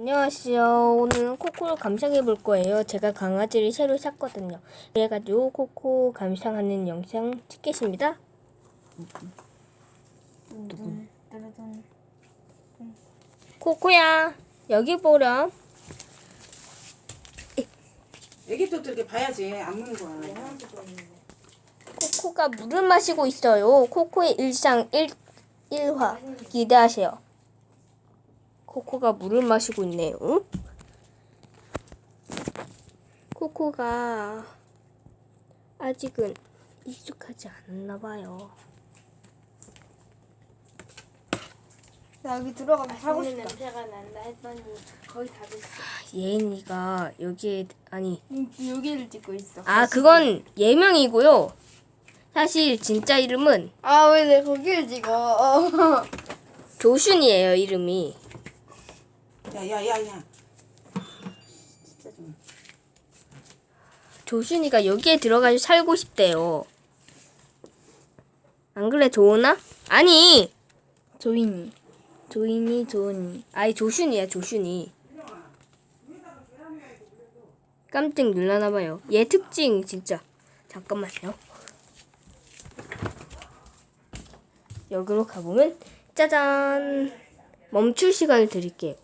안녕하세요. 오늘은 코코를 감상해 볼 거예요. 제가 강아지를 새로 샀거든요. 그래가지고 코코 감상하는 영상 찍겠습니다. 코코야, 여기 보렴. 애기도 이렇게 봐야지 안 먹는 거야. 코코가 물을 마시고 있어요. 코코의 일상 1, 1화 기대하세요. 코코가 물을 마시고 있네요. 코코가 아직은 익숙하지 않나 봐요. 나 여기 살고 맛있는 싶다. 냄새가 난다 했더니 거의 다 됐어. 예은이가 여기에 아니 응, 여기를 찍고 있어. 아 그건 예명이고요. 사실 진짜 이름은 아, 왜 내 거기를 찍어? 어. 조슌이에요. 이름이 야야야야. 진짜 좀. 조슌이가 여기에 들어가서 살고 싶대요. 안 그래 조은아? 아니 조인이. 조인이 조은이 아이 조슌이야 조슌이 깜짝 놀라나봐요 얘 특징 진짜 잠깐만요 여기로 가보면 짜잔 멈출 시간을 드릴게요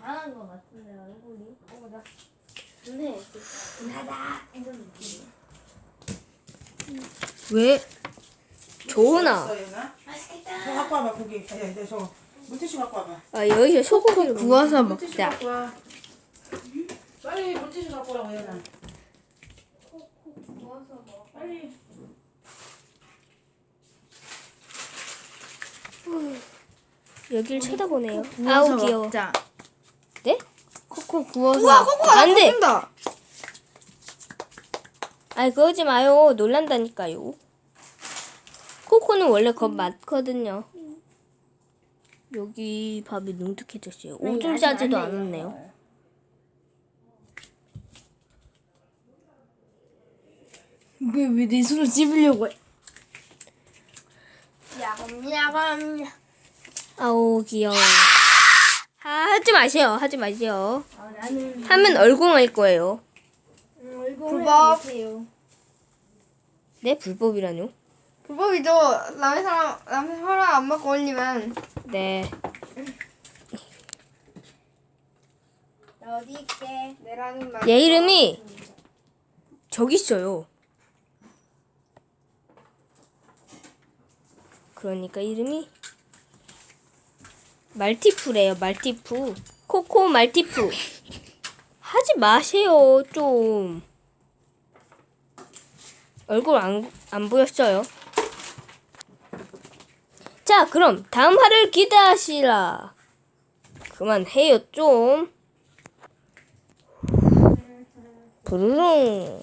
화난 거 같은데 얼굴이. 어, 나 분해. 분하다 이런 느낌. 왜 조은아? 맛있겠다. 저 갖고 와봐 고기. 야, 야, 저 물티슈 갖고 와봐. 아 여기서 소고기를 구워서 물티슈 먹자. 갖고 와. 빨리 물티슈 갖고 오라고 얘나. 빨리. 여기를 쳐다보네요 아우 귀여워 먹자. 네? 코코 구워서. 우와, 코코가 안 돼. 다 아이 그러지 마요 놀란다니까요 코코는 원래 겁 많거든요 여기 밥이 눅눅해졌어요 오줌 싸지도 않았네요 왜왜 내 손을 씹으려고 해? 야금 야금. 아우 귀여워 아, 하지 마세요 하지 마세요 아, 나는 하면 얼공할 거예요 얼굴을 불법. 보세요. 네 불법이라뇨 불법이죠. 남의 사람 남의 사람 안 받고 올리면 네 어디 있게? 내라는 말. 얘 이름이 저기 있어요. 그러니까 이름이 말티푸래요. 말티푸. 코코 말티푸. 하지 마세요. 좀. 얼굴 안, 안 보였어요. 자, 그럼 다음 화를 기대하시라. 그만해요, 좀. 부르릉.